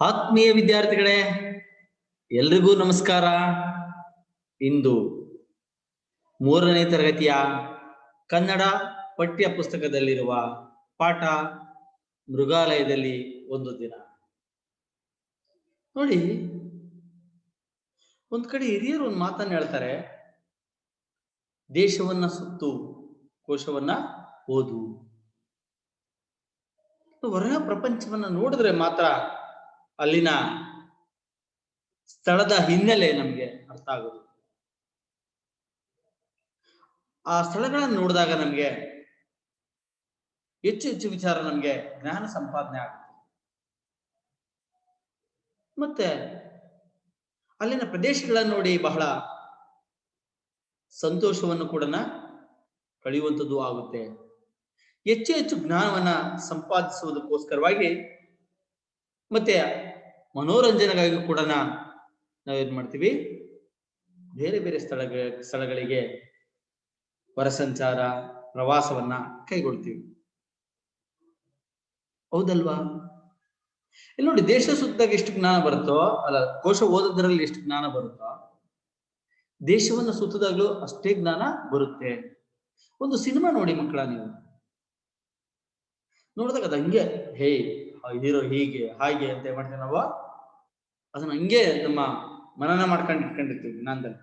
ಆತ್ಮೀಯ ವಿದ್ಯಾರ್ಥಿಗಳೇ, ಎಲ್ರಿಗೂ ನಮಸ್ಕಾರ. ಇಂದು ಮೂರನೇ ತರಗತಿಯ ಕನ್ನಡ ಪಠ್ಯ ಪುಸ್ತಕದಲ್ಲಿರುವ ಪಾಠ ಮೃಗಾಲಯದಲ್ಲಿ ಒಂದು ದಿನ. ನೋಡಿ, ಒಂದ್ ಕಡೆ ಹಿರಿಯರು ಒಂದು ಮಾತನ್ನ ಹೇಳ್ತಾರೆ, ದೇಶವನ್ನ ಸುತ್ತು, ಕೋಶವನ್ನ ಓದು. ಹೊರ ಪ್ರಪಂಚವನ್ನ ನೋಡಿದ್ರೆ ಮಾತ್ರ ಅಲ್ಲಿನ ಸ್ಥಳದ ಹಿನ್ನೆಲೆ ನಮಗೆ ಅರ್ಥ ಆಗೋದು. ಆ ಸ್ಥಳಗಳನ್ನು ನೋಡಿದಾಗ ನಮಗೆ ಹೆಚ್ಚು ಹೆಚ್ಚು ವಿಚಾರ ನಮಗೆ ಜ್ಞಾನ ಸಂಪಾದನೆ ಆಗುತ್ತೆ. ಮತ್ತೆ ಅಲ್ಲಿನ ಪ್ರದೇಶಗಳನ್ನು ನೋಡಿ ಬಹಳ ಸಂತೋಷವನ್ನು ಕೂಡ ಕಳೆಯುವಂಥದ್ದು ಆಗುತ್ತೆ. ಹೆಚ್ಚು ಹೆಚ್ಚು ಜ್ಞಾನವನ್ನ ಸಂಪಾದಿಸುವುದಕ್ಕೋಸ್ಕರವಾಗಿ ಮತ್ತೆ ಮನೋರಂಜನೆಗಾಗಿ ಕೂಡ ನಾವೇನ್ ಮಾಡ್ತೀವಿ. ಬೇರೆ ಬೇರೆ ಸ್ಥಳಗಳ ಸ್ಥಳಗಳಿಗೆ ಹೊರ ಸಂಚಾರ ಪ್ರವಾಸವನ್ನ ಕೈಗೊಳ್ತೀವಿ. ಹೌದಲ್ವಾ? ಇಲ್ಲಿ ನೋಡಿ ದೇಶ ಸುತ್ತಾಗ ಎಷ್ಟು ಜ್ಞಾನ ಬರುತ್ತೋ, ಅಲ್ಲ ಕೋಶ ಓದೋದ್ರಲ್ಲಿ ಎಷ್ಟು ಜ್ಞಾನ ಬರುತ್ತೋ, ದೇಶವನ್ನು ಸುತ್ತದಾಗ್ಲೂ ಅಷ್ಟೇ ಜ್ಞಾನ ಬರುತ್ತೆ. ಒಂದು ಸಿನಿಮಾ ನೋಡಿ ಮಕ್ಕಳ ನೀವು. ನೋಡಿದಾಗ ಅದು ಹಂಗೆ, ಹೇ, ಇದಿರೋ ಹೀಗೆ, ಹಾಗೆ ಅಂತ ಮಾಡ್ತೀವಿ ನಾವು. ಅದನ್ನ ಹಂಗೆ ನಮ್ಮ ಮನನ ಮಾಡ್ಕೊಂಡು ಇಟ್ಕೊಂಡಿರ್ತೀವಿ ಜ್ಞಾನದಲ್ಲಿ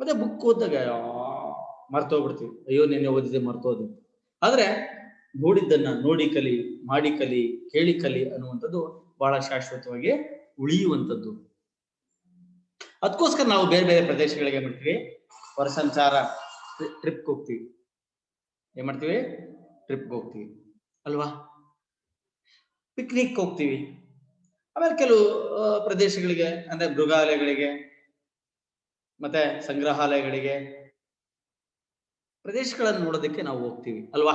ಮತ್ತೆ ಬುಕ್ ಓದಿದಾಗ ಮರ್ತೋಗ್ಬಿಡ್ತೀವಿ. ಅಯ್ಯೋ, ನಿನ್ನೆ ಓದಿದೆ ಮರ್ತೋದು. ಆದ್ರೆ ನೋಡಿದ್ದನ್ನ ನೋಡಿ ಕಲಿ, ಮಾಡಿ ಕಲಿ, ಕೇಳಿ ಕಲಿ ಅನ್ನುವಂಥದ್ದು ಬಹಳ ಶಾಶ್ವತವಾಗಿ ಉಳಿಯುವಂಥದ್ದು. ಅದಕ್ಕೋಸ್ಕರ ನಾವು ಬೇರೆ ಬೇರೆ ಪ್ರದೇಶಗಳಿಗೆ ಮಾಡ್ತೀವಿ? ಹೊರ ಸಂಚಾರ ಟ್ರಿಪ್ ಹೋಗ್ತೀವಿ. ಏನ್ ಮಾಡ್ತೀವಿ? ಟ್ರಿಪ್ ಹೋಗ್ತೀವಿ. ಅಲ್ವಾ? ಪಿಕ್ನಿಕ್ ಹೋಗ್ತೀವಿ. ಆಮೇಲೆ ಕೆಲವು ಪ್ರದೇಶಗಳಿಗೆ, ಅಂದ್ರೆ ಮೃಗಾಲಯಗಳಿಗೆ, ಮತ್ತೆ ಸಂಗ್ರಹಾಲಯಗಳಿಗೆ, ಪ್ರದೇಶಗಳನ್ನು ನೋಡೋದಕ್ಕೆ ನಾವು ಹೋಗ್ತೀವಿ, ಅಲ್ವಾ?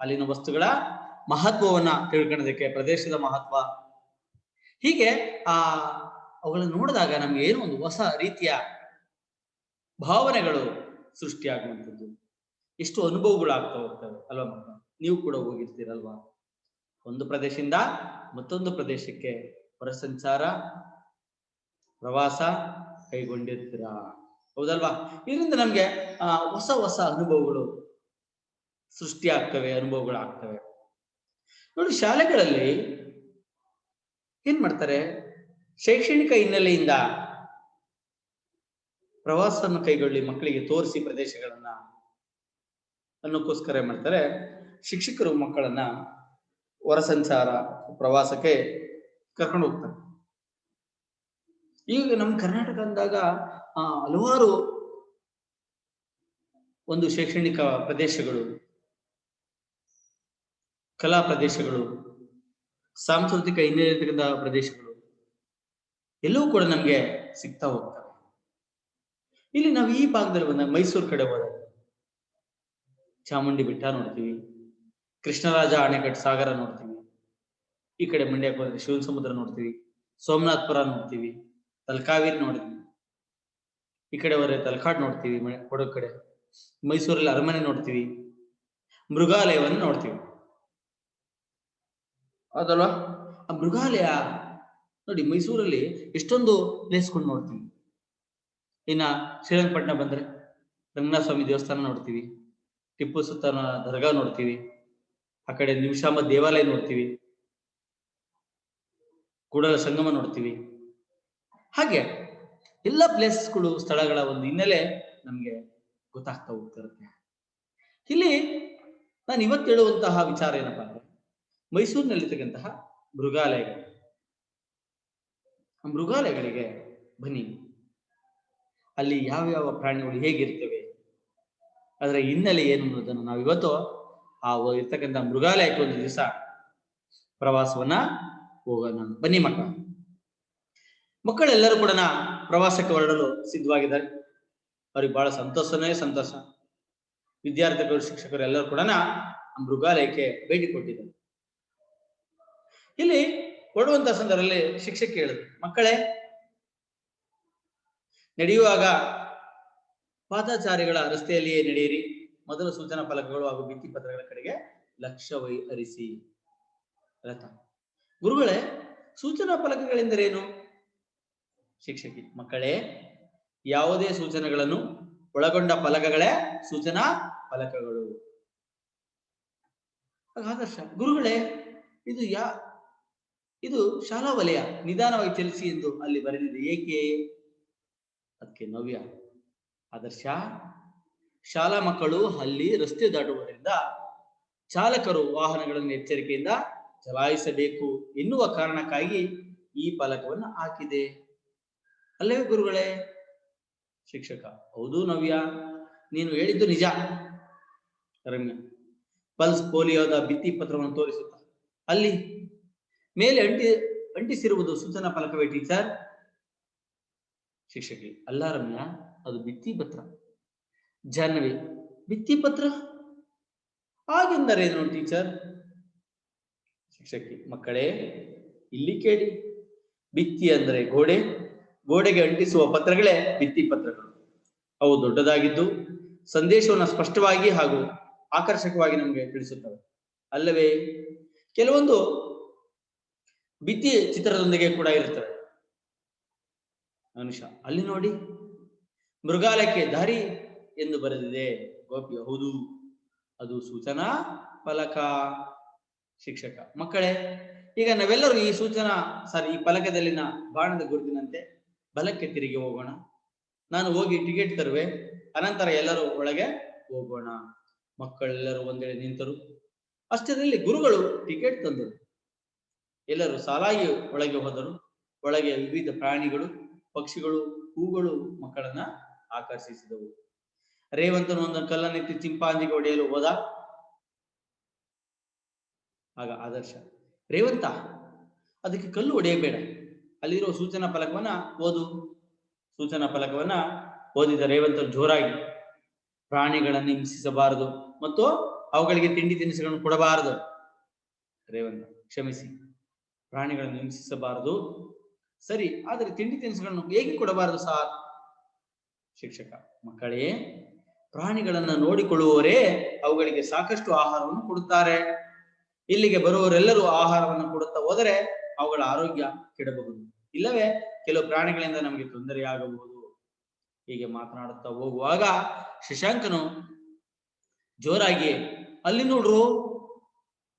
ಅಲ್ಲಿನ ವಸ್ತುಗಳ ಮಹತ್ವವನ್ನ ತಿಳ್ಕೊಳ್ಳೋದಕ್ಕೆ ಪ್ರದೇಶದ ಮಹತ್ವ. ಹೀಗೆ, ಆ, ಅವುಗಳನ್ನು ನೋಡಿದಾಗ ನಮ್ಗೆ ಏನೋ ಒಂದು ಹೊಸ ರೀತಿಯ ಭಾವನೆಗಳು ಸೃಷ್ಟಿಯಾಗುವಂಥದ್ದು. ಎಷ್ಟು ಅನುಭವಗಳು ಆಗ್ತಾ ಹೋಗ್ತವೆ, ಅಲ್ವಾ ನೀವು ಕೂಡ ಹೋಗಿರ್ತೀರಲ್ವಾ? ಒಂದು ಪ್ರದೇಶದಿಂದ ಮತ್ತೊಂದು ಪ್ರದೇಶಕ್ಕೆ ಹೊರ ಸಂಚಾರ ಪ್ರವಾಸ ಕೈಗೊಂಡಿರ್ತೀರ? ಹೌದಲ್ವಾ? ಇದರಿಂದ ನಮ್ಗೆ, ಆ, ಹೊಸ ಹೊಸ ಅನುಭವಗಳು ಸೃಷ್ಟಿ ಆಗ್ತವೆ ಅನುಭವಗಳು ಆಗ್ತವೆ ನೋಡಿ, ಶಾಲೆಗಳಲ್ಲಿ ಏನ್ ಮಾಡ್ತಾರೆ? ಶೈಕ್ಷಣಿಕ ಹಿನ್ನೆಲೆಯಿಂದ ಪ್ರವಾಸವನ್ನು ಕೈಗೊಳ್ಳಿ ಮಕ್ಕಳಿಗೆ ತೋರಿಸಿ ಪ್ರದೇಶಗಳನ್ನ ಅನ್ನೋಕ್ಕೋಸ್ಕರ ಮಾಡ್ತಾರೆ? ಶಿಕ್ಷಕರು ಮಕ್ಕಳನ್ನ ಹೊರ ಸಂಚಾರ ಪ್ರವಾಸಕ್ಕೆ ಕರ್ಕೊಂಡು ಹೋಗ್ತಾರೆ. ಈಗ ನಮ್ಮ ಕರ್ನಾಟಕ ಅಂದಾಗ, ಆ, ಹಲವಾರು ಒಂದು ಶೈಕ್ಷಣಿಕ ಪ್ರದೇಶಗಳು, ಕಲಾ ಪ್ರದೇಶಗಳು, ಸಾಂಸ್ಕೃತಿಕ ಹಿನ್ನೆಲೆಯಿಂದ ಪ್ರದೇಶಗಳು, ಎಲ್ಲವೂ ಕೂಡ ನಮ್ಗೆ ಸಿಗ್ತಾ ಹೋಗ್ತವೆ. ಇಲ್ಲಿ ನಾವು ಈ ಭಾಗದಲ್ಲಿ ಬಂದ ಮೈಸೂರು ಕಡೆ ಹೋದಾಗ, ಚಾಮುಂಡಿ ಬೆಟ್ಟ ನೋಡ್ತೀವಿ, ಕೃಷ್ಣರಾಜ ಅಣೆಕಟ್ಟು ಸಾಗರ ನೋಡ್ತೀವಿ. ಈ ಕಡೆ ಮಂಡ್ಯಕ್ಕೆ ಹೋದ್ರೆ ಶಿವನ ಸಮುದ್ರ ನೋಡ್ತೀವಿ ಸೋಮನಾಥ್ಪುರ ನೋಡ್ತೀವಿ, ತಲಕಾವೇರಿ ನೋಡಿದ್ವಿ. ಈ ಕಡೆ ಹೋದ್ರೆ ತಲಕಾಡ್ ನೋಡ್ತೀವಿ ಕೊಡಗು ಕಡೆ. ಮೈಸೂರಲ್ಲಿ ಅರಮನೆ ನೋಡ್ತೀವಿ, ಮೃಗಾಲಯವನ್ನು ನೋಡ್ತೀವಿ. ಹೌದಲ್ವಾ? ಆ ಮೃಗಾಲಯ ನೋಡಿ ಮೈಸೂರಲ್ಲಿ ಎಷ್ಟೊಂದು ಪ್ಲೇಸ್ಗಳು ನೋಡ್ತೀವಿ. ಇನ್ನ ಶ್ರೀರಂಗಪಟ್ಟಣ ಬಂದ್ರೆ ರಂಗನಾಥ ಸ್ವಾಮಿ ದೇವಸ್ಥಾನ ನೋಡ್ತೀವಿ, ಟಿಪ್ಪು ಸುಲ್ತಾನ ದರ್ಗಾ ನೋಡ್ತೀವಿ, ಆ ಕಡೆ ನಿಮಿಷಾಂಬ ದೇವಾಲಯ ನೋಡ್ತೀವಿ. ಕೂಡಲ ಸಂಗಮ ನೋಡ್ತೀವಿ. ಹಾಗೆ ಎಲ್ಲ ಪ್ಲೇಸ್ಗಳು ಸ್ಥಳಗಳ ಒಂದು ಹಿನ್ನೆಲೆ ನಮಗೆ ಗೊತ್ತಾಗ್ತಾ ಹೋಗ್ತಿರುತ್ತೆ. ಇಲ್ಲಿ ನಾನು ಇವತ್ತು ಹೇಳುವಂತಹ ವಿಚಾರ ಏನಪ್ಪಾ ಅಂದ್ರೆ ಮೈಸೂರಿನಲ್ಲಿರ್ತಕ್ಕಂತಹ ಮೃಗಾಲಯಗಳು. ಮೃಗಾಲಯಗಳಿಗೆ ಬನ್ನಿ. ಅಲ್ಲಿ ಯಾವ ಯಾವ ಪ್ರಾಣಿಗಳು ಹೇಗಿರ್ತವೆ, ಅದರ ಹಿನ್ನೆಲೆ ಏನು ಅನ್ನೋದನ್ನು ನಾವು ಇವತ್ತು ಆ ಇರ್ತಕ್ಕಂಥ ಮೃಗಾಲಯಕ್ಕೆ ಒಂದು ದಿವಸ ಪ್ರವಾಸವನ್ನ ಹೋಗೋಣ ಬನ್ನಿ ಮಕ್ಕಳ ಮಕ್ಕಳೆಲ್ಲರೂ ಕೂಡ ಪ್ರವಾಸಕ್ಕೆ ಹೊರಡಲು ಸಿದ್ಧವಾಗಿದ್ದಾರೆ. ಅವ್ರಿಗೆ ಬಹಳ ಸಂತೋಷನೇ ಸಂತೋಷ. ವಿದ್ಯಾರ್ಥಿಗಳು, ಶಿಕ್ಷಕರು ಎಲ್ಲರೂ ಕೂಡ ಮೃಗಾಲಯಕ್ಕೆ ಭೇಟಿ ಕೊಟ್ಟಿದ್ದಾರೆ. ಇಲ್ಲಿ ಹೊರಡುವಂತ ಸಂದರ್ಭದಲ್ಲಿ ಶಿಕ್ಷಕ ಹೇಳಿದ್ರು, ಮಕ್ಕಳೇ, ನಡೆಯುವಾಗ ಪಾದಾಚಾರಿಗಳ ರಸ್ತೆಯಲ್ಲಿಯೇ ನಡೆಯಿರಿ. ಮೊದಲ ಸೂಚನಾ ಫಲಕಗಳು ಹಾಗೂ ಭಿತ್ತಿ ಪತ್ರಗಳ ಕಡೆಗೆ ಲಕ್ಷ್ಯ ವೈ ಹರಿಸಿ ಗುರುಗಳೇ, ಸೂಚನಾ ಫಲಕಗಳೆಂದರೇನು? ಶಿಕ್ಷಕಿ, ಮಕ್ಕಳೇ, ಯಾವುದೇ ಸೂಚನೆಗಳನ್ನು ಒಳಗೊಂಡ ಫಲಕಗಳೇ ಸೂಚನಾ ಫಲಕಗಳು. ಆದರ್ಶ, ಗುರುಗಳೇ, ಇದು ಯಾ, ಇದು ಶಾಲಾ ವಲಯ, ನಿಧಾನವಾಗಿ ಚಲಿಸಿ ಎಂದು ಅಲ್ಲಿ ಬರೆದಿದೆ. ಏಕೆ? ಅದಕ್ಕೆ ನವ್ಯ. ಆದರ್ಶ, ಶಾಲಾ ಮಕ್ಕಳು ಅಲ್ಲಿ ರಸ್ತೆ ದಾಟುವುದರಿಂದ ಚಾಲಕರು ವಾಹನಗಳನ್ನು ಎಚ್ಚರಿಕೆಯಿಂದ ಚಲಾಯಿಸಬೇಕು ಎನ್ನುವ ಕಾರಣಕ್ಕಾಗಿ ಈ ಫಲಕವನ್ನು ಹಾಕಿದೆ. ಅಲ್ಲೇ ಗುರುಗಳೇ? ಶಿಕ್ಷಕ, ಹೌದು ನವ್ಯ, ನೀನು ಹೇಳಿದ್ದು ನಿಜ. ರಮ್ಯ ಪಲ್ಸ್ ಪೋಲಿಯೋದ ಭಿತ್ತಿ ಪತ್ರವನ್ನು ತೋರಿಸುತ್ತ. ಅಲ್ಲಿ ಮೇಲೆ ಅಂಟಿ, ಅಂಟಿಸಿರುವುದು ಸೂಚನಾ ಫಲಕವೇ ಟೀಚರ್? ಶಿಕ್ಷಕಿ, ಅಲ್ಲ ರಮ್ಯ ಅದು ಭಿತ್ತಿ ಪತ್ರ. ಜಾಹ್ನವಿ, ಭಿತ್ತಿ ಪತ್ರ? ಹಾಗೆಂದರೇನು ಟೀಚರ್? ಶಿಕ್ಷಕಿ, ಮಕ್ಕಳೇ, ಇಲ್ಲಿ ಕೇಳಿ. ಭಿತ್ತಿ ಅಂದ್ರೆ ಗೋಡೆ, ಗೋಡೆಗೆ ಅಂಟಿಸುವ ಪತ್ರಗಳೇ ಭಿತ್ತಿ ಪತ್ರಗಳು. ಅವು ದೊಡ್ಡದಾಗಿದ್ದು, ಸಂದೇಶವನ್ನು ಸ್ಪಷ್ಟವಾಗಿ ಹಾಗೂ ಆಕರ್ಷಕವಾಗಿ ನಮಗೆ ತಿಳಿಸುತ್ತವೆ. ಅಲ್ಲವೇ, ಕೆಲವೊಂದು ಭಿತ್ತಿ ಚಿತ್ರದೊಂದಿಗೆ ಕೂಡ ಇರುತ್ತವೆ. ಮನುಷ್ಯ ಅಲ್ಲಿ ನೋಡಿ. ಮೃಗಾಲಯಕ್ಕೆ ದಾರಿ ಎಂದು ಬರೆದಿದೆ. ಗೋಪಿ, ಹೌದು. ಅದು ಸೂಚನಾ ಫಲಕ. ಶಿಕ್ಷಕ. ಮಕ್ಕಳೇ, ಈಗ ನಾವೆಲ್ಲರೂ ಈ ಸೂಚನಾ, ಸಾರಿ, ಈ ಫಲಕದಲ್ಲಿನ ಬಾಣದ ಗುರುತಿನಂತೆ ಬಲಕ್ಕೆ ತಿರುಗಿ ಹೋಗೋಣ. ನಾನು ಹೋಗಿ ಟಿಕೆಟ್ ತರುವೆ, ಅನಂತರ ಎಲ್ಲರೂ ಒಳಗೆ ಹೋಗೋಣ. ಮಕ್ಕಳೆಲ್ಲರೂ ಒಂದೆಡೆ ನಿಂತರು. ಅಷ್ಟರಲ್ಲಿ ಗುರುಗಳು ಟಿಕೆಟ್ ತಂದರು. ಎಲ್ಲರೂ ಸಾಲಾಗಿ ಒಳಗೆ ಹೋದರು. ಒಳಗೆ ವಿವಿಧ ಪ್ರಾಣಿಗಳು, ಪಕ್ಷಿಗಳು, ಹೂಗಳು ಮಕ್ಕಳನ್ನ ಆಕರ್ಷಿಸಿದವು. ರೇವಂತನು ಒಂದು ಕಲ್ಲನ್ನೆತ್ತಿ ಚಿಂಪಾಂಜಿಗೆ ಹೊಡೆಯಲು ಹೋದ. ಆಗ ಆದರ್ಶ. ರೇವಂತ, ಅದಕ್ಕೆ ಕಲ್ಲು ಒಡೆಯಬೇಡ ಅಲ್ಲಿರೋ ಸೂಚನಾ ಫಲಕವನ್ನ ಓದು. ಸೂಚನಾ ಫಲಕವನ್ನ ಓದಿದ ರೇವಂತ ಜೋರಾಗಿ. ಪ್ರಾಣಿಗಳನ್ನು ಹಿಂಸಿಸಬಾರದು ಮತ್ತು ಅವುಗಳಿಗೆ ತಿಂಡಿ ತಿನಿಸುಗಳನ್ನು ಕೊಡಬಾರದು. ರೇವಂತ, ಕ್ಷಮಿಸಿ. ಪ್ರಾಣಿಗಳನ್ನು ಹಿಂಸಿಸಬಾರದು. ಸರಿ, ಆದರೆ ತಿಂಡಿ ತಿನಿಸುಗಳನ್ನು ಹೇಗೆ ಕೊಡಬಾರದು ಸಾರ್? ಶಿಕ್ಷಕ, ಮಕ್ಕಳೇ, ಪ್ರಾಣಿಗಳನ್ನ ನೋಡಿಕೊಳ್ಳುವವರೇ ಅವುಗಳಿಗೆ ಸಾಕಷ್ಟು ಆಹಾರವನ್ನು ಕೊಡುತ್ತಾರೆ. ಇಲ್ಲಿಗೆ ಬರುವವರೆಲ್ಲರೂ ಆಹಾರವನ್ನು ಕೊಡುತ್ತಾ ಹೋದರೆ ಅವುಗಳ ಆರೋಗ್ಯ ಕೆಡಬಹುದು. ಇಲ್ಲವೇ ಕೆಲವು ಪ್ರಾಣಿಗಳಿಂದ ನಮಗೆ ತೊಂದರೆಯಾಗಬಹುದು. ಹೀಗೆ ಮಾತನಾಡುತ್ತಾ ಹೋಗುವಾಗ ಶಶಾಂಕನು ಜೋರಾಗಿ, ಅಲ್ಲಿ ನೋಡ್ರು,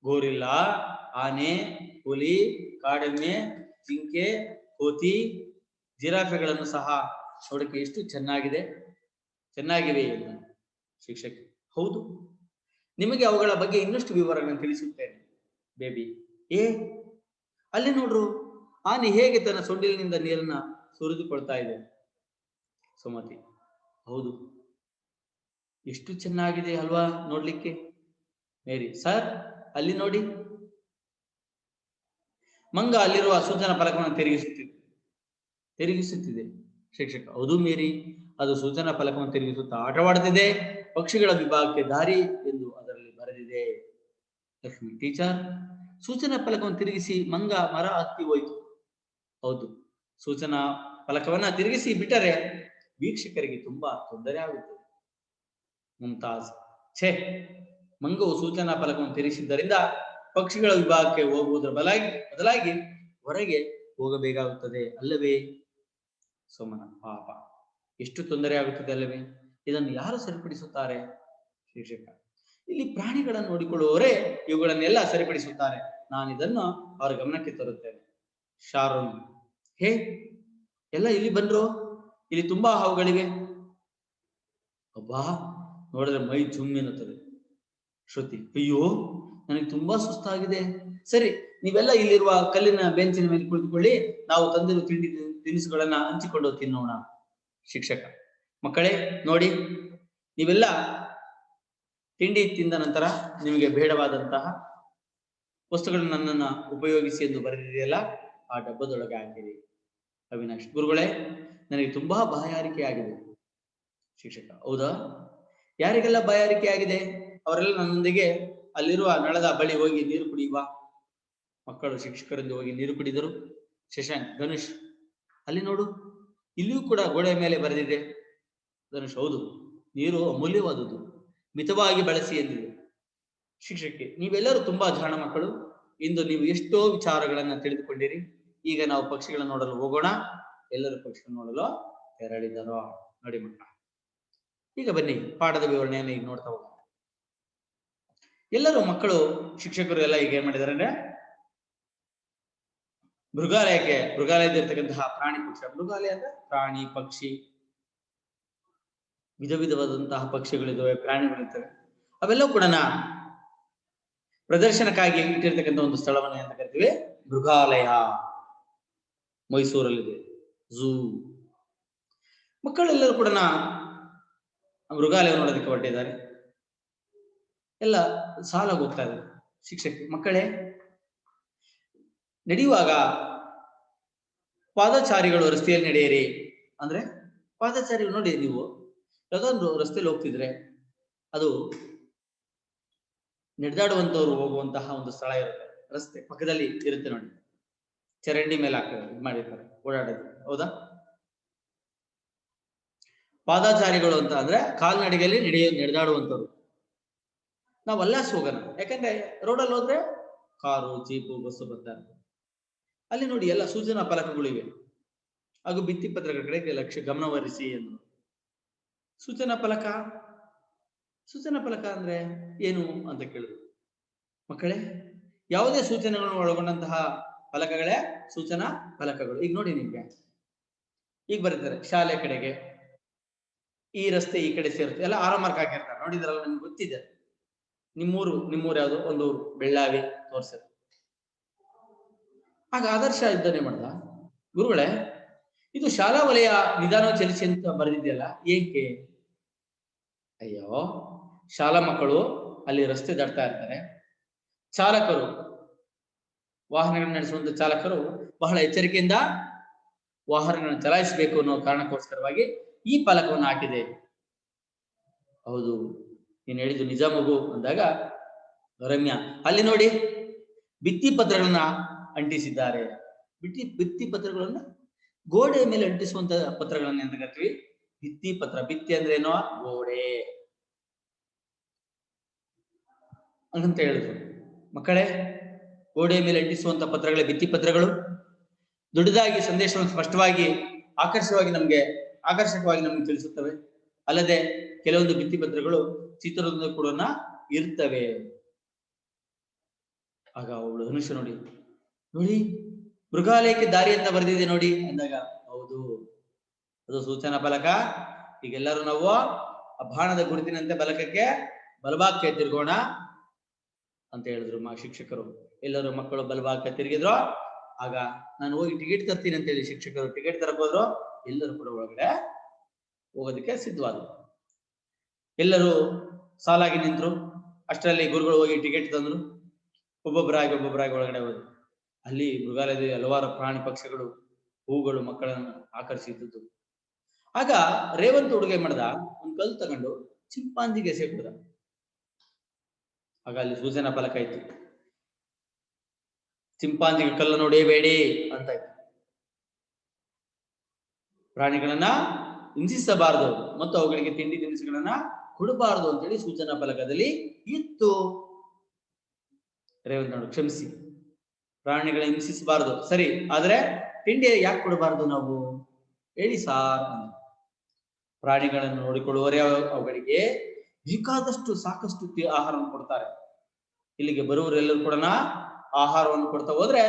ಗೋರಿಲ್ಲ, ಆನೆ, ಹುಲಿ, ಕಾಡೆಮ್ಮೆ, ಜಿಂಕೆ, ಕೋತಿ, ಜಿರಾಫೆಗಳನ್ನು ಸಹ ನೋಡಕ್ಕೆ ಎಷ್ಟು ಚೆನ್ನಾಗಿದೆ, ಚೆನ್ನಾಗಿವೆ ಎಂದು ಶಿಕ್ಷಕಿ, ಹೌದು. ನಿಮಗೆ ಅವುಗಳ ಬಗ್ಗೆ ಇನ್ನಷ್ಟು ವಿವರಗಳನ್ನು ತಿಳಿಸುತ್ತೇನೆ. ಬೇಬಿ. ಏ, ಅಲ್ಲಿ ನೋಡ್ರು, ಆನೆ ಹೇಗೆ ತನ್ನ ಸೊಂಡಿಲಿನಿಂದ ನೀರನ್ನ ಸುರಿದುಕೊಳ್ತಾ ಇದೆ? ಸುಮತಿ. ಹೌದು. ಎಷ್ಟು ಚೆನ್ನಾಗಿದೆ ಅಲ್ವಾ ನೋಡ್ಲಿಕ್ಕೆ? ಮೇರಿ, ಸರ್, ಅಲ್ಲಿ ನೋಡಿ. ಮಂಗ ಅಲ್ಲಿರುವ ಸೂಚನಾ ಫಲಕವನ್ನು ತಿರುಗಿಸುತ್ತಿದೆ ತಿರುಗಿಸುತ್ತಿದೆ. ಶಿಕ್ಷಕ, ಹೌದು ಮೇರಿ, ಅದು ಸೂಚನಾ ಫಲಕವನ್ನು ತಿರುಗಿಸುತ್ತಾ ಆಟವಾಡುತ್ತಿದೆ. ಪಕ್ಷಿಗಳ ವಿಭಾಗಕ್ಕೆ ದಾರಿ ಎಂದು ಅದರಲ್ಲಿ ಬರೆದಿದೆ. ಲಕ್ಷ್ಮಿ, ಟೀಚರ್ ಸೂಚನಾ ಫಲಕವನ್ನು ತಿರುಗಿಸಿ ಮಂಗ, ಮರ ಹತ್ತಿ ಹೋಯಿತು. ಹೌದು. ಸೂಚನಾ ಫಲಕವನ್ನ ತಿರುಗಿಸಿ ಬಿಟ್ಟರೆ ವೀಕ್ಷಕರಿಗೆ ತುಂಬಾ ತೊಂದರೆ ಆಗುತ್ತದೆ ಮುಮ್ತಾಜ್ ಛೇ, ಮಂಗವು ಸೂಚನಾ ಫಲಕವನ್ನು ತಿರುಗಿಸಿದ್ದರಿಂದ ಪಕ್ಷಿಗಳ ವಿಭಾಗಕ್ಕೆ ಹೋಗುವುದರ ಬದಲಾಗಿ ಬದಲಾಗಿ ಹೊರಗೆ ಹೋಗಬೇಕಾಗುತ್ತದೆ ಅಲ್ಲವೇ? ಸೋಮನ ಪಾಪ. ಎಷ್ಟು ತೊಂದರೆ ಆಗುತ್ತದೆ ಅಲ್ಲವೇ? ಇದನ್ನು ಯಾರು ಸರಿಪಡಿಸುತ್ತಾರೆ? ಶಿಕ್ಷಕ. ಇಲ್ಲಿ ಪ್ರಾಣಿಗಳನ್ನು ನೋಡಿಕೊಳ್ಳುವವರೇ ಇವುಗಳನ್ನೆಲ್ಲ ಸರಿಪಡಿಸುತ್ತಾರೆ. ನಾನು ಇದನ್ನು ಅವರ ಗಮನಕ್ಕೆ ತರುತ್ತೇನೆ. ಶಾರುನ್ ಹೇ, ಎಲ್ಲ ಇಲ್ಲಿ ಬಂದ್ರು? ಇಲ್ಲಿ ತುಂಬಾ ಹಾವುಗಳಿವೆ ಅಬ್ಬಾ, ನೋಡಿದ್ರೆ ಮೈ ಜುಮ್ ಎನ್ನುತ್ತದೆ ಶ್ರುತಿ, ಅಯ್ಯೋ, ನನಗೆ ತುಂಬಾ ಸುಸ್ತಾಗಿದೆ. ಸರಿ, ನೀವೆಲ್ಲ ಇಲ್ಲಿರುವ ಕಲ್ಲಿನ ಬೆಂಚಿನ ಮೇಲೆ ಕುಳಿತುಕೊಳ್ಳಿ. ನಾವು ತಂದಿರುವ ತಿಂಡಿ ತಿನಿಸುಗಳನ್ನ ಹಂಚಿಕೊಂಡು ತಿನ್ನೋಣ. ಶಿಕ್ಷಕ, ಮಕ್ಕಳೇ, ನೋಡಿ, ನೀವೆಲ್ಲ ತಿಂಡಿ ತಿಂದ ನಂತರ ನಿಮಗೆ ಬೇಡವಾದಂತಹ ವಸ್ತುಗಳನ್ನು ನನ್ನನ್ನ ಉಪಯೋಗಿಸಿ ಎಂದು ಬರೆದಿದೆಯಲ್ಲ, ಆ ಡಬ್ಬದೊಳಗೆ ಹಾಕಿರಿ. ಅವಿನಾಶ್, ಗುರುಗಳೇ, ನನಗೆ ತುಂಬಾ ಬಾಯಾರಿಕೆ ಆಗಿದೆ ಶಿಕ್ಷಕ, ಹೌದಾ? ಯಾರಿಗೆಲ್ಲ ಬಾಯಾರಿಕೆ ಆಗಿದೆ ಅವರೆಲ್ಲ ನನ್ನೊಂದಿಗೆ ಅಲ್ಲಿರುವ ನಳದ ಬಳಿ ಹೋಗಿ ನೀರು ಕುಡಿಯುವ ಮಕ್ಕಳು ಶಿಕ್ಷಕರಿಂದ ಹೋಗಿ ನೀರು ಕುಡಿದರು. ಶಶಾಂಕ್, ಧನುಷ್, ಅಲ್ಲಿ ನೋಡು, ಇಲ್ಲಿಯೂ ಕೂಡ ಗೋಡೆಯ ಮೇಲೆ ಬರೆದಿದೆ. ಧನುಷ್, ಹೌದು, ನೀರು ಅಮೂಲ್ಯವಾದುದು. ಮಿತವಾಗಿ ಬಳಸಿ ಎಂದಿದೆ. ಶಿಕ್ಷಕಿ. ನೀವೆಲ್ಲರೂ ತುಂಬಾ ಜಾಣ ಮಕ್ಕಳು. ಇಂದು ನೀವು ಎಷ್ಟೋ ವಿಚಾರಗಳನ್ನ ತಿಳಿದುಕೊಂಡಿರಿ. ಈಗ ನಾವು ಪಕ್ಷಿಗಳನ್ನು ನೋಡಲು ಹೋಗೋಣ. ಎಲ್ಲರೂ ಪಕ್ಷಿಗಳನ್ನು ನೋಡಲು ತೆರಳಿದರು. ನೋಡಿ ಮಕ್ಕಳ. ಈಗ ಬನ್ನಿ, ಪಾಠದ ವಿವರಣೆಯನ್ನು ಈಗ ನೋಡ್ತಾ ಹೋಗೋಣ. ಎಲ್ಲರೂ ಮಕ್ಕಳು, ಶಿಕ್ಷಕರು ಎಲ್ಲ ಈಗ ಏನ್ ಮಾಡಿದ್ದಾರೆ ಅಂದ್ರೆ, ಮೃಗಾಲಯಕ್ಕೆ ಮೃಗಾಲಯದಲ್ಲಿರ್ತಕ್ಕಂತಹ ಪ್ರಾಣಿ ಪಕ್ಷಿ. ಮೃಗಾಲಯ ಅಂದ್ರೆ ಪ್ರಾಣಿ, ಪಕ್ಷಿ. ವಿಧ ವಿಧವಾದಂತಹ ಪಕ್ಷಿಗಳಿದ್ದಾವೆ ಪ್ರಾಣಿಗಳಿರ್ತವೆ ಅವೆಲ್ಲವೂ ಕೂಡ ಪ್ರದರ್ಶನಕ್ಕಾಗಿ ಇಟ್ಟಿರ್ತಕ್ಕಂಥ ಒಂದು ಸ್ಥಳವನ್ನು ಅಂತ ಕರಿತೀವಿ. ಮೃಗಾಲಯ. ಮೈಸೂರಲ್ಲಿದೆ. ಝೂ. ಮಕ್ಕಳೆಲ್ಲರೂ ಕೂಡ ಮೃಗಾಲಯ ನೋಡೋದಕ್ಕೆ ಹೊರಟಿದ್ದಾರೆ. ಎಲ್ಲ ಸಾಲ ಹೋಗ್ತಾ ಇದೆ ಶಿಕ್ಷಕಿ ಮಕ್ಕಳೇ, ನಡೆಯುವಾಗ ಪಾದಚಾರಿಗಳು ರಸ್ತೆಯಲ್ಲಿ ನಡೆಯಿರಿ. ಅಂದ್ರೆ ಪಾದಚಾರಿಗಳು ನೋಡಿ ನೀವು. ಯಾವ್ದೊಂದು ರಸ್ತೆಯಲ್ಲಿ ಹೋಗ್ತಿದ್ರೆ ಅದು ನಡೆದಾಡುವಂತವ್ರು ಹೋಗುವಂತಹ ಒಂದು ಸ್ಥಳ ಇರುತ್ತೆ. ರಸ್ತೆ ಪಕ್ಕದಲ್ಲಿ ಇರುತ್ತೆ ನೋಡಿ. ಚರಂಡಿ ಮೇಲೆ ಹಾಕ ಇದು ಮಾಡಿರ್ತಾರೆ, ಓಡಾಡೋದು. ಹೌದಾ? ಪಾದಾಚಾರಿಗಳು ಅಂತ ಅಂದ್ರೆ ಕಾಲ್ನಡಿಗೆಯಲ್ಲಿ ನಡೆಯ ನಡೆದಾಡುವಂತವ್ರು ನಾವು ಅಲ್ಲಾಸ್ ಹೋಗೋಣ ಯಾಕಂದ್ರೆ ರೋಡಲ್ಲಿ ಹೋದ್ರೆ ಕಾರು, ಜೀಪು ಬಸ್ಸು ಬರ್ತಾರೆ ಅಲ್ಲಿ ನೋಡಿ ಎಲ್ಲ ಸೂಚನಾ ಫಲಕಗಳಿವೆ ಹಾಗೂ ಭಿತ್ತಿ ಪತ್ರಗಳ ಕಡೆಗೆ ಲಕ್ಷ್ಯ ಗಮನವರಿಸಿ ಎಂದು ಸೂಚನಾ ಫಲಕ? ಸೂಚನಾ ಫಲಕ ಅಂದ್ರೆ ಏನು ಅಂತ ಕೇಳಿದ್ರು. ಮಕ್ಕಳೇ, ಯಾವುದೇ ಸೂಚನೆಗಳನ್ನು ಒಳಗೊಂಡಂತಹ ಫಲಕಗಳೇ ಸೂಚನಾ ಫಲಕಗಳು. ಈಗ ನೋಡಿ ನಿಮ್ಗೆ. ಈಗ ಬರೀತಾರೆ, ಶಾಲೆ ಕಡೆಗೆ, ಈ ರಸ್ತೆ ಈ ಕಡೆ ಸೇರುತ್ತೆ, ಎಲ್ಲ ಆರೋ ಮಾರ್ಕ್ ಹಾಕಿರ್ತಾರೆ. ನೋಡಿದ್ರಲ್ಲ ನಿಮ್ಗೆ ಗೊತ್ತಿದೆ. ನಿಮ್ಮೂರು ನಿಮ್ಮೂರು ಯಾವುದು ಒಂದು ಬೆಳ್ಳಾವಿ ತೋರ್ಸರು ಆಗ ಆದರ್ಶ ಇದ್ದಾನೆ ಮಾಡ್ದ. ಗುರುಗಳೇ, ಇದು ಶಾಲಾ ವಲಯ ನಿಧಾನ ಚಲಿಸಿ ಅಂತ ಬರೆದಿದೆಯಲ್ಲ, ಏಕೆ? ಅಯ್ಯೋ, ಶಾಲಾ ಮಕ್ಕಳು ಅಲ್ಲಿ ರಸ್ತೆ ದಾಡ್ತಾ ಇರ್ತಾರೆ. ಚಾಲಕರು, ವಾಹನಗಳನ್ನು ನಡೆಸುವಂತ ಚಾಲಕರು ಬಹಳ ಎಚ್ಚರಿಕೆಯಿಂದ ವಾಹನಗಳನ್ನು ಚಲಾಯಿಸಬೇಕು ಅನ್ನೋ ಕಾರಣಕ್ಕೋಸ್ಕರವಾಗಿ ಈ ಫಲಕವನ್ನು ಹಾಕಿದೆ. ಹೌದು, ನೀನು ಹೇಳಿದ್ದು ನಿಜ ಮಗು ಅಂದಾಗ ರಮ್ಯ ಅಲ್ಲಿ ನೋಡಿ ಭಿತ್ತಿ ಪತ್ರಗಳನ್ನ ಅಂಟಿಸಿದ್ದಾರೆ. ಬಿಟ್ಟಿ ಭಿತ್ತಿ ಪತ್ರಗಳನ್ನ ಗೋಡೆ ಮೇಲೆ ಅಂಟಿಸುವಂತ ಪತ್ರಗಳನ್ನ ಎಂತ ಕರಿತೀವಿ ಭಿತ್ತಿ ಪತ್ರ. ಭಿತ್ತಿ ಅಂದ್ರೆ ಏನೋ? ಗೋಡೆ. ಅಂತ ಹೇಳಿದ್ರು. ಮಕ್ಕಳೇ, ಗೋಡೆಯ ಮೇಲೆ ಅಂಟಿಸುವಂತ ಪತ್ರಗಳ ಭಿತ್ತಿ ಪತ್ರಗಳು. ದೊಡ್ಡದಾಗಿ ಸಂದೇಶವನ್ನು ಸ್ಪಷ್ಟವಾಗಿ, ಆಕರ್ಷಕವಾಗಿ ನಮ್ಗೆ ಆಕರ್ಷಕವಾಗಿ ನಮ್ಗೆ ತಿಳಿಸುತ್ತವೆ. ಅಲ್ಲದೆ, ಕೆಲವೊಂದು ಭಿತ್ತಿ ಪತ್ರಗಳು ಚಿತ್ರದಿಂದ ಕೂಡ ಇರ್ತವೆ. ಆಗ ಅವಳು ಧನುಷ ನೋಡಿ ನೋಡಿ, ಮೃಗಾಲಯಕ್ಕೆ ದಾರಿ ಅಂತ ಬರೆದಿದೆ ನೋಡಿ. ಅಂದಾಗ, ಹೌದು, ಅದು ಸೂಚನಾ ಫಲಕ. ಈಗೆಲ್ಲರೂ ನಾವು ಆ ಬಾಣದ ಗುರುತಿನಂತೆ ಫಲಕಕ್ಕೆ ಬಲಭಾಗಕ್ಕೆ ತಿರ್ಗೋಣ ಅಂತ ಹೇಳಿದ್ರು ಮಾ ಶಿಕ್ಷಕರು. ಎಲ್ಲರೂ ಮಕ್ಕಳು ಬಲಭಾಗಕ್ಕೆ ತಿರುಗಿದ್ರು. ಆಗ ನಾನು ಹೋಗಿ ಟಿಕೆಟ್ ತರ್ತೀನಿ ಅಂತ ಹೇಳಿ ಶಿಕ್ಷಕರು ಟಿಕೆಟ್ ತರಕ್ ಹೋದ್ರು. ಎಲ್ಲರೂ ಕೂಡ ಒಳಗಡೆ ಹೋಗೋದಕ್ಕೆ ಸಿದ್ಧವಾದ್ರು. ಎಲ್ಲರೂ ಸಾಲಾಗಿ ನಿಂತರು. ಅಷ್ಟರಲ್ಲಿ ಗುರುಗಳು ಹೋಗಿ ಟಿಕೆಟ್ ತಂದ್ರು. ಒಬ್ಬೊಬ್ಬರಾಗಿ ಒಬ್ಬೊಬ್ಬರಾಗಿ ಒಳಗಡೆ ಹೋದ್ರು. ಅಲ್ಲಿ ಮೃಗಾಲಯದಲ್ಲಿ ಹಲವಾರು ಪ್ರಾಣಿ ಪಕ್ಷಿಗಳು, ಹೂಗಳು, ಮಕ್ಕಳನ್ನು ಆಕರ್ಷಿಸಿದ್ದು. ಆಗ ರೇವಂತ್ ಉಡುಗೆ ಮಾಡ್ದ, ಒಂದು ಕಲ್ ತಗೊಂಡು ಚಿಂಪಾಂಜಿಗೆ ಎಸೆಬಿಡ್ದ ಆಗ ಅಲ್ಲಿ ಸೂಚನಾ ಫಲಕ ಇತ್ತು. ಚಿಂಪಾಂಜಿಗೆ ಕಲ್ಲು ನೋಡೇಬೇಡಿ ಅಂತ ಪ್ರಾಣಿಗಳನ್ನ ಹಿಂಸಿಸಬಾರದು ಮತ್ತು ಅವುಗಳಿಗೆ ತಿಂಡಿ ತಿನಿಸುಗಳನ್ನ ಕೊಡಬಾರದು ಅಂತೇಳಿ ಸೂಚನಾ ಫಲಕದಲ್ಲಿ ಇತ್ತು. ರೇವಂತ್ ಕ್ಷಮಿಸಿ. ಪ್ರಾಣಿಗಳ ಹಿಂಸಿಸಬಾರದು. ಸರಿ, ಆದ್ರೆ ತಿಂಡಿ ಯಾಕೆ ಕೊಡಬಾರದು ನಾವು? ಹೇಳಿ ಸಾರ್. ಪ್ರಾಣಿಗಳನ್ನು ನೋಡಿಕೊಳ್ಳುವರೇ ಅವುಗಳಿಗೆ ಬೇಕಾದಷ್ಟು ಸಾಕಷ್ಟು ಆಹಾರವನ್ನು ಕೊಡ್ತಾರೆ. ಇಲ್ಲಿಗೆ ಬರುವರೆಲ್ಲರೂ ಕೂಡ ಆಹಾರವನ್ನು ಕೊಡ್ತಾ ಹೋದ್ರೆ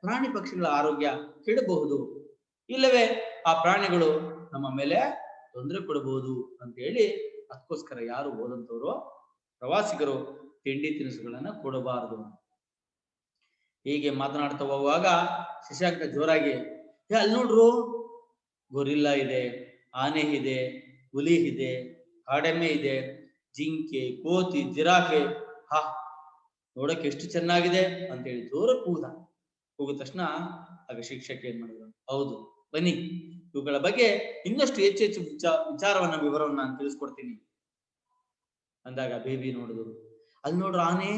ಪ್ರಾಣಿ ಪಕ್ಷಿಗಳ ಆರೋಗ್ಯ ಕೆಡಬಹುದು. ಇಲ್ಲವೇ ಆ ಪ್ರಾಣಿಗಳು ನಮ್ಮ ಮೇಲೆ ತೊಂದರೆ ಕೊಡಬಹುದು ಅಂತ ಹೇಳಿ ಅದಕ್ಕೋಸ್ಕರ ಯಾರು ಹೋದಂತವರು ಪ್ರವಾಸಿಗರು ತಿಂಡಿ ತಿನಿಸುಗಳನ್ನ ಕೊಡಬಾರದು. ಹೀಗೆ ಮಾತನಾಡ್ತಾ ಹೋಗುವಾಗ ಶಶಾಂಕ ಜೋರಾಗಿ, ಏ, ಅಲ್ಲಿ ನೋಡ್ರು, ಗೊರಿಲ್ಲ ಇದೆ, ಆನೆ ಇದೆ, ಹುಲಿ ಇದೆ, ಕಾಡೆಮ್ಮೆ ಇದೆ ಜಿಂಕೆ, ಕೋತಿ, ಜಿರಾಫೆ, ಹಾ ನೋಡಕ್ಕೆ ಎಷ್ಟು ಚೆನ್ನಾಗಿದೆ ಅಂತ ಹೇಳಿ ದೂರ ಕೂದ ಕೂಗಿದ ತಕ್ಷಣ ಆಗ ಶಿಕ್ಷಕ ಏನ್ ಮಾಡಿದ್ರು? ಹೌದು, ಬನ್ನಿ, ಇವುಗಳ ಬಗ್ಗೆ ಇನ್ನಷ್ಟು ಹೆಚ್ಚು ಹೆಚ್ಚು ವಿಚಾ- ವಿಚಾರವನ್ನ, ವಿವರವನ್ನ ನಾನು ತಿಳಿಸ್ಕೊಡ್ತೀನಿ ಅಂದಾಗ ಬೇಬಿ ನೋಡಿದ್ರು. ಅಲ್ಲಿ ನೋಡ್ರ ಆನೆ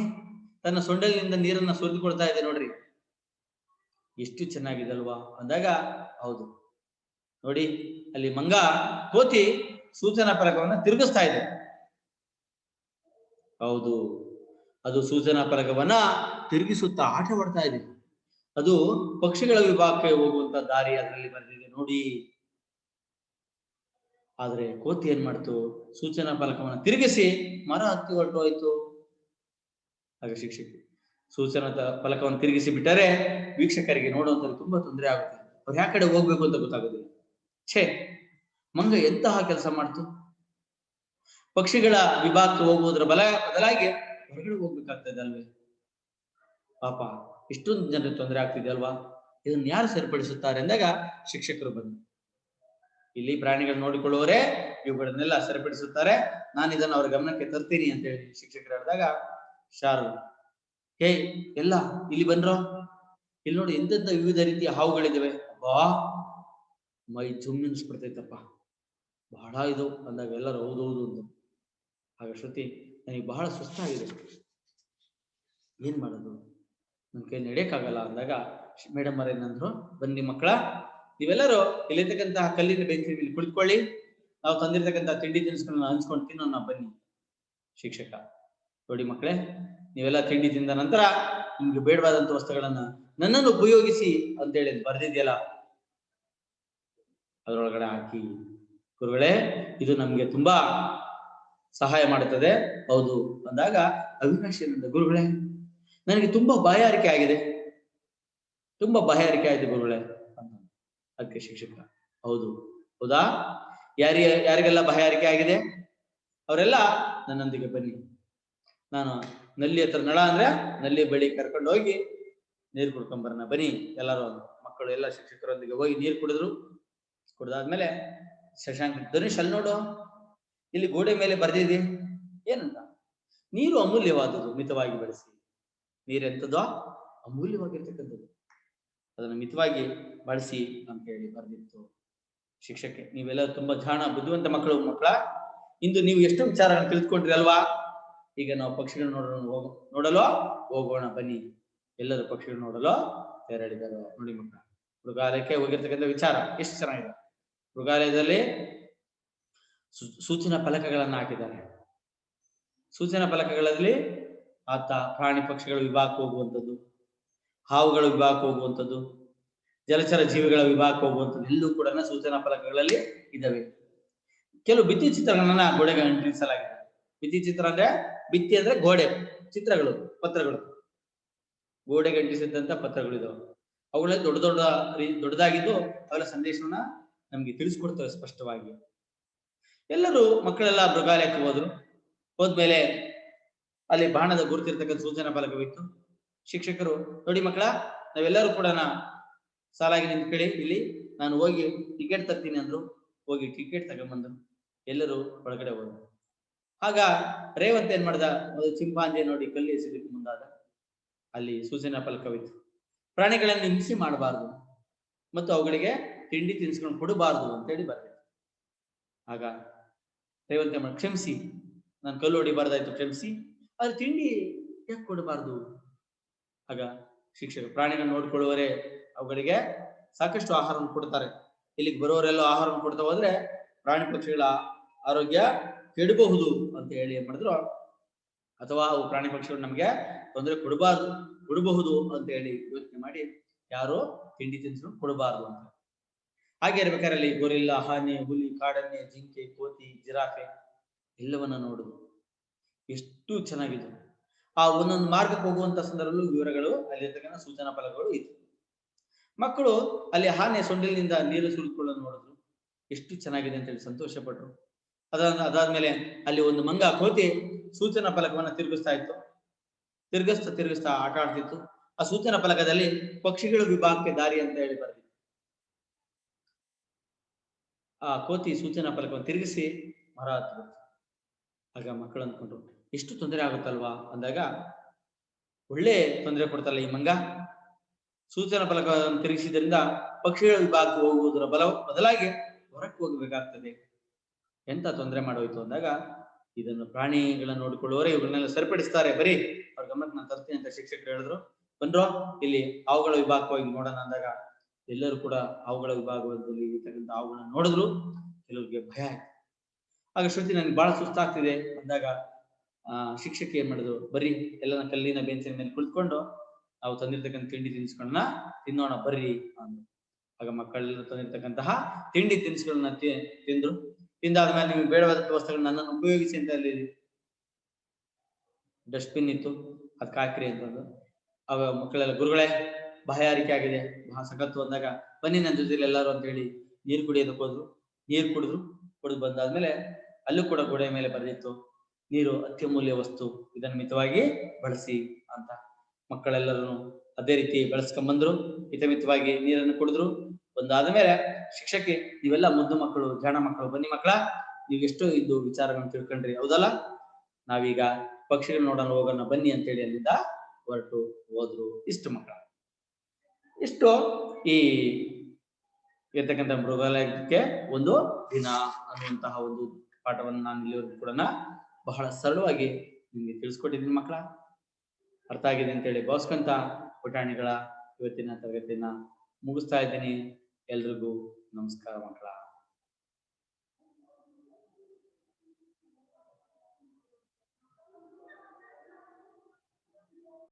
ತನ್ನ ಸೊಂಡಲಿನಿಂದ ನೀರನ್ನ ಸುರಿದುಕೊಳ್ತಾ ಇದೆ ನೋಡ್ರಿ. ಎಷ್ಟು ಚೆನ್ನಾಗಿದೆ ಅಲ್ವಾ? ಅಂದಾಗ ಹೌದು. ನೋಡಿ, ಅಲ್ಲಿ ಮಂಗ, ಕೋತಿ ಸೂಚನಾ ಫಲಕವನ್ನ ತಿರುಗಿಸ್ತಾ ಇದೆ. ಹೌದು. ಅದು ಸೂಚನಾ ಫಲಕವನ್ನ ತಿರುಗಿಸುತ್ತಾ ಆಟವಾಡ್ತಾ ಇದೆ ಅದು ಪಕ್ಷಿಗಳ ವಿಭಾಗಕ್ಕೆ ಹೋಗುವಂತ ದಾರಿ ಅದರಲ್ಲಿ ಬರೆದಿದೆ ನೋಡಿ. ಆದ್ರೆ ಕೋತಿ ಏನ್ ಮಾಡ್ತು? ಸೂಚನಾ ಫಲಕವನ್ನು ತಿರುಗಿಸಿ ಮರ ಹತ್ತಿ ಹೊರಟೋಯ್ತು. ಆಗ ಶಿಕ್ಷಕಿ ಸೂಚನಾ ಫಲಕವನ್ನು ತಿರುಗಿಸಿ ಬಿಟ್ಟರೆ ವೀಕ್ಷಕರಿಗೆ ನೋಡುವಂತ ತುಂಬಾ ತೊಂದರೆ ಆಗುತ್ತೆ. ಅವ್ರು ಯಾವ ಕಡೆ ಹೋಗ್ಬೇಕು ಅಂತ ಗೊತ್ತಾಗೋದಿಲ್ಲ. ಛೇ, ಮಂಗ ಎಂತಹ ಕೆಲಸ ಮಾಡ್ತು? ಪಕ್ಷಿಗಳ ವಿಭಾಗಕ್ಕೆ ಹೋಗುವುದರ ಬಲ, ಬದಲಾಗಿ ಹೊರಗಡೆ ಹೋಗ್ಬೇಕಾಗ್ತದೆ ಅಲ್ವೇ ಪಾಪ, ಇಷ್ಟೊಂದು ಜನರಿಗೆ ತೊಂದರೆ ಆಗ್ತಿದೆ ಅಲ್ವಾ? ಇದನ್ನ ಯಾರು ಸರಿಪಡಿಸುತ್ತಾರೆ ಅಂದಾಗ ಶಿಕ್ಷಕರು ಬಂದು ಇಲ್ಲಿ ಪ್ರಾಣಿಗಳು ನೋಡಿಕೊಳ್ಳುವವರೇ, ಇವುಗಳನ್ನೆಲ್ಲ ಸರಿಪಡಿಸುತ್ತಾರೆ. ನಾನು ಇದನ್ನು ಅವ್ರ ಗಮನಕ್ಕೆ ತರ್ತೀನಿ ಅಂತ ಹೇಳಿ ಶಿಕ್ಷಕರು ಹೇಳಿದಾಗ ಶಾರು ಹೇ, ಎಲ್ಲ ಇಲ್ಲಿ ಬಂದ್ರೋ? ಇಲ್ಲಿ ನೋಡಿ ಎಂತೆಂತ ವಿವಿಧ ರೀತಿಯ ಹಾವುಗಳಿದಾವೆ ಬಾ ಮೈ ಜುಮ್ಮಿನ್ಸ್ಬಿಡ್ತೈತಪ್ಪ. ಬಹಳ ಇದು ಅಂದಾಗ ಎಲ್ಲರೂ ಹೌದೌದು ಅಂತ ಆಗ ಶ್ರುತಿ, ನನಗೆ ಬಹಳ ಸುಸ್ತಾಗಿದೆ. ಏನ್ ಮಾಡೋದು? ನನ್ನ ಕೈ ನಡೆಯಕ್ಕಾಗಲ್ಲ ಅಂದಾಗ ಮೇಡಮ್ ಏನಂದ್ರು, ಬನ್ನಿ ಮಕ್ಕಳ, ನೀವೆಲ್ಲರೂ ಇಲ್ಲಿರ್ತಕ್ಕಂತಹ ಕಲ್ಲಿನ ಬೆಂಚಿನ ಮೇಲೆ ಕುಳಿತುಕೊಳ್ಳಿ. ನಾವು ತಂದಿರ್ತಕ್ಕಂತಹ ತಿಂಡಿ ತಿನಿಸುಗಳನ್ನ ಹಂಚ್ಕೊಂಡು ತಿನ್ನೋಣ, ಬನ್ನಿ. ಶಿಕ್ಷಕ, ನೋಡಿ ಮಕ್ಕಳೇ, ನೀವೆಲ್ಲ ತಿಂಡಿ ತಿಂದ ನಂತರ ನಿಮ್ಗೆ ಬೇಡವಾದಂತ ವಸ್ತುಗಳನ್ನ ನನ್ನನ್ನು ಉಪಯೋಗಿಸಿ ಅಂತೇಳಿ ಬರ್ದಿದ್ಯಲ್ಲ. ಅದರೊಳಗಡೆ ಹಾಕಿ. ಗುರುಗಳೇ, ಇದು ನಮ್ಗೆ ತುಂಬಾ ಸಹಾಯ ಮಾಡುತ್ತದೆ. ಹೌದು. ಅಂದಾಗ ಅವಿನಾಶಿನಂದ ಗುರುಗಳೇ, ನನಗೆ ತುಂಬಾ ಬಾಯಾರಿಕೆ ಆಗಿದೆ. ತುಂಬಾ ಬಾಯಾರಿಕೆ ಆಗಿದೆ ಗುರುಗಳೇ ಅಂತ ಅದಕ್ಕೆ ಶಿಕ್ಷಕ, ಹೌದು. ಹೌದಾ? ಯಾರಿ, ಯಾರಿಗೆಲ್ಲ ಬಾಯಾರಿಕೆ ಆಗಿದೆ? ಅವರೆಲ್ಲ ನನ್ನೊಂದಿಗೆ ಬನ್ನಿ. ನಾನು ನಲ್ಲಿ ಹತ್ರ ನಳ ಅಂದ್ರೆ ನಲ್ಲಿ ಬಳಿ ಕರ್ಕೊಂಡು ಹೋಗಿ ನೀರು ಕುಡ್ಕೊಂಬರೋಣ. ಬನ್ನಿ. ಎಲ್ಲರೂ ಮಕ್ಕಳು, ಎಲ್ಲ ಶಿಕ್ಷಕರೊಂದಿಗೆ ಹೋಗಿ ನೀರು ಕುಡಿದ್ರು. ಕುಡ್ದಾದ್ಮೇಲೆ ಶಶಾಂಕ ಧನುಷ್ ಅಲ್ಲಿ ನೋಡು. ಇಲ್ಲಿ ಗೋಡೆ ಮೇಲೆ ಬರೆದಿದೆ. ಏನಂತ? ನೀರು ಅಮೂಲ್ಯವಾದುದು, ಮಿತವಾಗಿ ಬಳಸಿ. ನೀರೆಂತದೋ ಅಮೂಲ್ಯವಾಗಿರ್ತಕ್ಕಂಥದ್ದು. ಅದನ್ನು ಮಿತವಾಗಿ ಬಳಸಿ ಅಂತ ಹೇಳಿ ಬರೆದಿತ್ತು ಶಿಕ್ಷಕ್ಕೆ ನೀವೆಲ್ಲ ತುಂಬಾ ಜಾಣ, ಬುದ್ಧಿವಂತ ಮಕ್ಕಳು ಮಕ್ಕಳ. ಇಂದು ನೀವು ಎಷ್ಟು ವಿಚಾರಗಳನ್ನು ತಿಳಿದುಕೊಂಡ್ರಿ ಅಲ್ವಾ? ಈಗ ನಾವು ಪಕ್ಷಿಗಳು ನೋಡೋಣ, ಹೋಗ, ನೋಡಲು? ಹೋಗೋಣ, ಬನ್ನಿ. ಎಲ್ಲರೂ ಪಕ್ಷಿಗಳು ನೋಡಲು? ತೆರಳಿದರು ನೋಡಿ ಮಕ್ಕಳ, ಮೃಗಾಲಯಕ್ಕೆ ಹೋಗಿರ್ತಕ್ಕಂಥ ವಿಚಾರ. ಎಷ್ಟು ಚೆನ್ನಾಗಿದೆ. ಮೃಗಾಲಯದಲ್ಲಿ ಸೂಚನಾ ಫಲಕಗಳನ್ನ ಹಾಕಿದ್ದಾರೆ ಸೂಚನಾ ಫಲಕಗಳಲ್ಲಿ ಆತ ಪ್ರಾಣಿ ಪಕ್ಷಿಗಳ ವಿಭಾಗಕ್ಕೆ ಹೋಗುವಂಥದ್ದು, ಹಾವುಗಳ ವಿಭಾಗಕ್ಕೆ ಹೋಗುವಂಥದ್ದು, ಜಲಚರ ಜೀವಿಗಳ ವಿಭಾಗ ಹೋಗುವಂಥದ್ದು ಎಲ್ಲೂ ಕೂಡ ಸೂಚನಾ ಫಲಕಗಳಲ್ಲಿ ಇದ್ದಾವೆ. ಕೆಲವು ಭಿತ್ತಿ ಚಿತ್ರಗಳನ್ನ ಗೋಡೆಗೆ ಅಂಟಿಸಲಾಗಿದೆ ಭಿತ್ತಿ ಚಿತ್ರ ಅಂದ್ರೆ ಭಿತ್ತಿ ಅಂದ್ರೆ ಗೋಡೆ, ಚಿತ್ರಗಳು, ಪತ್ರಗಳು. ಗೋಡೆಗೆ ಅಂಟಿಸಿದಂತ ಪತ್ರಗಳು ಇದಾವೆ. ಅವುಗಳಲ್ಲಿ ದೊಡ್ಡ ದೊಡ್ಡ ದೊಡ್ಡದಾಗಿದ್ದು ಅವರ ಸಂದೇಶವನ್ನ ನಮ್ಗೆ ತಿಳಿಸ್ಕೊಡ್ತವೆ ಸ್ಪಷ್ಟವಾಗಿ. ಎಲ್ಲರೂ ಮಕ್ಕಳೆಲ್ಲ ಮೃಗಾಲಯಕ್ಕೆ ಹೋದ್ರು. ಹೋದ್ಮೇಲೆ ಅಲ್ಲಿ ಬಾಣದ ಗುರುತಿರ್ತಕ್ಕಂಥ ಸೂಚನಾ ಫಲಕವಿತ್ತು. ಶಿಕ್ಷಕರು, ನೋಡಿ ಮಕ್ಕಳ, ನಾವೆಲ್ಲರೂ ಕೂಡ ಸಾಲಾಗಿ ನಿಂತ್ಕೊಳ್ಳಿ ಇಲ್ಲಿ ನಾನು ಹೋಗಿ ಟಿಕೆಟ್ ತರ್ತೀನಿ ಅಂದ್ರು. ಹೋಗಿ ಟಿಕೆಟ್ ತಗೊಂಬಂದ್ರು. ಎಲ್ಲರೂ ಒಳಗಡೆ ಹೋದ್ರು. ಆಗ ರೇವಂತ್ ಏನ್ ಮಾಡ್ದ? ಒಂದು ಚಿಂಪಾಂಜಿ ನೋಡಿ ಕಲ್ಲಿ ಎಸಿಲಿಕ್ಕೆ ಮುಂದಾದ. ಅಲ್ಲಿ ಸೂಚನಾ ಫಲಕವಿತ್ತು. ಪ್ರಾಣಿಗಳನ್ನು ಹಿಂಸೆ ಮಾಡಬಾರ್ದು. ಮತ್ತು ಅವುಗಳಿಗೆ ತಿಂಡಿ ತಿನಿಸ್ಕೊಂಡು ಕೊಡಬಾರ್ದು ಅಂತೇಳಿ ಬರ್ದಿತ್ತು. ಆಗ ರೇವಂತ್ ಮಾಡಿ. ಕ್ಷಮಿಸಿ. ನಾನು ಕಲ್ಲು ಹೊಡಿಬಾರ್ದಾಯ್ತು ಕ್ಷಮಿಸಿ. ಆದ್ರೆ ತಿಂಡಿ ಯಾಕೆ ಕೊಡಬಾರ್ದು? ಆಗ ಶಿಕ್ಷಕರು, ಪ್ರಾಣಿಗಳನ್ನ ನೋಡ್ಕೊಳ್ಳುವರೆ ಅವುಗಳಿಗೆ ಸಾಕಷ್ಟು ಆಹಾರವನ್ನು ಕೊಡ್ತಾರೆ. ಇಲ್ಲಿಗೆ ಬರೋರೆಲ್ಲ ಆಹಾರವನ್ನು ಕೊಡ್ತಾ ಹೋದ್ರೆ ಪ್ರಾಣಿ ಪಕ್ಷಿಗಳ ಆರೋಗ್ಯ ಕೆಡಬಹುದು ಅಂತ ಹೇಳಿ ಏನ್ ಮಾಡಿದ್ರು? ಅಥವಾ ಅವು ಪ್ರಾಣಿ ಪಕ್ಷಿಗಳು ನಮ್ಗೆ ತೊಂದರೆ ಕೊಡಬಾರ್ದು, ಕೊಡಬಹುದು ಅಂತ ಹೇಳಿ ಯೋಚನೆ ಮಾಡಿ ಯಾರು ತಿಂಡಿ ತಿನಿಸು ಕೊಡಬಾರ್ದು ಅಂತ. ಹಾಗೆ ಇರ್ಬೇಕಾದ್ರೆ ಅಲ್ಲಿ ಗೊರಿಲ್ಲ ಆನೆ ಹುಲಿ, ಕಾಡನ್ನೆ, ಜಿಂಕೆ, ಕೋತಿ, ಜಿರಾಫೆ ಎಲ್ಲವನ್ನ ನೋಡುದು. ಎಷ್ಟು ಚೆನ್ನಾಗಿದೆ. ಆ ಒಂದೊಂದು ಮಾರ್ಗಕ್ಕೆ ಹೋಗುವಂತ ಸಂದರ್ಭದಲ್ಲೂ ವಿವರಗಳು ಅಲ್ಲಿರ್ತಕ್ಕಂಥ ಸೂಚನಾ ಫಲಕಗಳು ಇತ್ತು ಮಕ್ಕಳು ಅಲ್ಲಿ ಆನೆ ಸೊಂಡಿಲಿನಿಂದ ನೀರು ಸುರಿದುಕೊಳ್ಳೋದು ನೋಡಿದ್ರು. ಎಷ್ಟು ಚೆನ್ನಾಗಿದೆ ಅಂತ ಹೇಳಿ ಸಂತೋಷ ಪಟ್ರು ಅದಾದ, ಅದಾದ್ಮೇಲೆ ಅಲ್ಲಿ ಒಂದು ಮಂಗ, ಕೋತಿ ಸೂಚನಾ ಫಲಕವನ್ನ ತಿರುಗಿಸ್ತಾ ಇತ್ತು. ತಿರುಗಿಸ್ತಾ ತಿರುಗಿಸ್ತಾ ಆಟ ಆಡ್ತಿತ್ತು. ಆ ಸೂಚನಾ ಫಲಕದಲ್ಲಿ ಪಕ್ಷಿಗಳ ವಿಭಾಗಕ್ಕೆ ದಾರಿ ಅಂತ ಹೇಳಿ ಬರ್ದಿತ್ತು ಆ ಕೋತಿ ಸೂಚನಾ ಫಲಕವನ್ನು ತಿರುಗಿಸಿ ಮರ ಹತ್ತು ಆಗ ಮಕ್ಕಳು ಅಂದ್ಕೊಂಡ್ರು ಎಷ್ಟು ತೊಂದರೆ ಆಗುತ್ತಲ್ವಾ? ಅಂದಾಗ, ಒಳ್ಳೆ ತೊಂದರೆ ಕೊಡ್ತಲ್ಲ ಈ ಮಂಗ. ಸೂಚನಾ ಫಲಕವನ್ನು ತಿರುಗಿಸಿದ್ರಿಂದ ಪಕ್ಷಿಗಳ ವಿಭಾಗಕ್ಕೆ ಹೋಗುವುದರ ಬಲ ಬದಲಾಗಿ ಹೊರಕ್ಕೆ ಹೋಗಬೇಕಾಗ್ತದೆ. ಎಂತ ತೊಂದರೆ ಮಾಡೋಯ್ತು? ಅಂದಾಗ, ಇದನ್ನು ಪ್ರಾಣಿಗಳನ್ನು ನೋಡಿಕೊಳ್ಳುವವರೇ ಇವುಗಳನ್ನೆಲ್ಲ ಸರಿಪಡಿಸ್ತಾರೆ. ಬರೀ ಅವ್ರ ಗಮನಕ್ಕೆ ನಾನು ತರ್ತೀನಿ ಅಂತ ಶಿಕ್ಷಕರು ಹೇಳಿದ್ರು. ಬಂದ್ರು, ಇಲ್ಲಿ ಅವುಗಳ ವಿಭಾಗಕ್ಕೆ ಹೋಗಿ ನೋಡೋಣ ಅಂದಾಗ ಎಲ್ಲರೂ ಕೂಡ ಅವುಗಳ ವಿಭಾಗದಲ್ಲಿ ಇರ್ತಕ್ಕಂಥ ಅವುಗಳನ್ನ ನೋಡಿದ್ರು, ಕೆಲವರಿಗೆ ಭಯ ಆಯ್ತು. ಆಗ ಶ್ರುತಿ ನನಗೆ ಬಹಳ ಸುಸ್ತಾಗ್ತಿದೆ ಅಂದಾಗ, ಆ, ಶಿಕ್ಷಕಿ ಏನ್ ಮಾಡಿದ್ರು, ಬರ್ರಿ, ಎಲ್ಲನ ಕಲ್ಲಿನ ಬೆಂಚಿನ ಮೇಲೆ ಕುಳಿತುಕೊಂಡು, ನಾವು ತಂದಿರ್ತಕ್ಕಂಥ ತಿಂಡಿ ತಿನಿಸುಗಳನ್ನ ತಿನ್ನೋಣ, ಬರ್ರಿ ಅಂದ್ರು. ಆಗ ಮಕ್ಕಳೆಲ್ಲ ತಂದಿರ್ತಕ್ಕಂತಹ ತಿಂಡಿ ತಿನಿಸುಗಳನ್ನ ತಿಂದ್ರು. ತಿಂದಾದ್ಮೇಲೆ ನಿಮ್ಗೆ ಬೇಡವಾದ ವಸ್ತುಗಳನ್ನ ನನ್ನನ್ನು ಉಪಯೋಗಿಸಿ ಅಂತ ಅಲ್ಲಿ ಡಸ್ಟ್ಬಿನ್ ಇತ್ತು ಅದಕ್ಕೆ ಹಾಕ್ರಿ ಅಂತಂದು. ಆಗ ಮಕ್ಕಳೆಲ್ಲ, ಗುರುಗಳೇ ಬಾಯಾರಿಕೆ ಆಗಿದೆ. ಮಹಾ ಸಖತ್ತು ಅಂದಾಗ, ಬನ್ನಿ ನನ್ನ ಜೊತೆಲಿ ಎಲ್ಲರೂ ಅಂತ ಹೇಳಿ ನೀರು ಕುಡಿಯೋದಕ್ಕೆ ಹೋದ್ರು. ನೀರು ಕುಡಿದ್ರು, ಕುಡಿದು ಬಂದಾದ್ಮೇಲೆ ಅಲ್ಲೂ ಕೂಡ ಗೋಡೆಯ ಮೇಲೆ ಬರೆದಿತ್ತು, ನೀರು ಅತ್ಯಮೂಲ್ಯ ವಸ್ತು, ಇದನ್ನು ಮಿತವಾಗಿ ಬಳಸಿ ಅಂತ. ಮಕ್ಕಳೆಲ್ಲರೂ ಅದೇ ರೀತಿ ಬಳಸ್ಕೊಂಡ್ ಹಿತಮಿತವಾಗಿ ನೀರನ್ನು ಕುಡಿದ್ರು. ಒಂದಾದ ಮೇಲೆ ಶಿಕ್ಷಕಿ, ನೀವೆಲ್ಲ ಮುದ್ದು ಮಕ್ಕಳು, ಜಾಣ ಮಕ್ಕಳು, ಬನ್ನಿ ಮಕ್ಕಳ, ನೀವು ಎಷ್ಟೋ ಇದ್ದು ವಿಚಾರಗಳನ್ನು ತಿಳ್ಕೊಂಡ್ರಿ, ಹೌದಲ್ಲ? ನಾವೀಗ ಪಕ್ಷಿಗಳು ನೋಡೋಣ ಹೋಗೋಣ, ಬನ್ನಿ ಅಂತೇಳಿ ಅಲ್ಲಿಂದ ಹೊರಟು ಹೋದ್ರು ಇಷ್ಟು ಮಕ್ಕಳ. ಇಷ್ಟು ಈ ಇರ್ತಕ್ಕಂಥ ಮೃಗಾಲಯಕ್ಕೆ ಒಂದು ದಿನ ಅನ್ನುವಂತಹ ಒಂದು ಪಾಠವನ್ನು ನಾನು ಇಲ್ಲಿವರೆಗೂ ಕೂಡ ಬಹಳ ಸರಳವಾಗಿ ನಿಮಗೆ ತಿಳಿಸ್ಕೊಟ್ಟಿದ್ದೀನಿ ಮಕ್ಕಳ. ಅರ್ಥ ಆಗಿದೆ ಅಂತೇಳಿ ಭಾವಿಸ್ಕೊಂತ ಪುಟಾಣಿಗಳ ಇವತ್ತಿನ ತರಗತಿಯನ್ನ ಮುಗಿಸ್ತಾ ಇದ್ದೀನಿ. ಎಲ್ರಿಗೂ ನಮಸ್ಕಾರ ಮಕ್ಕಳ.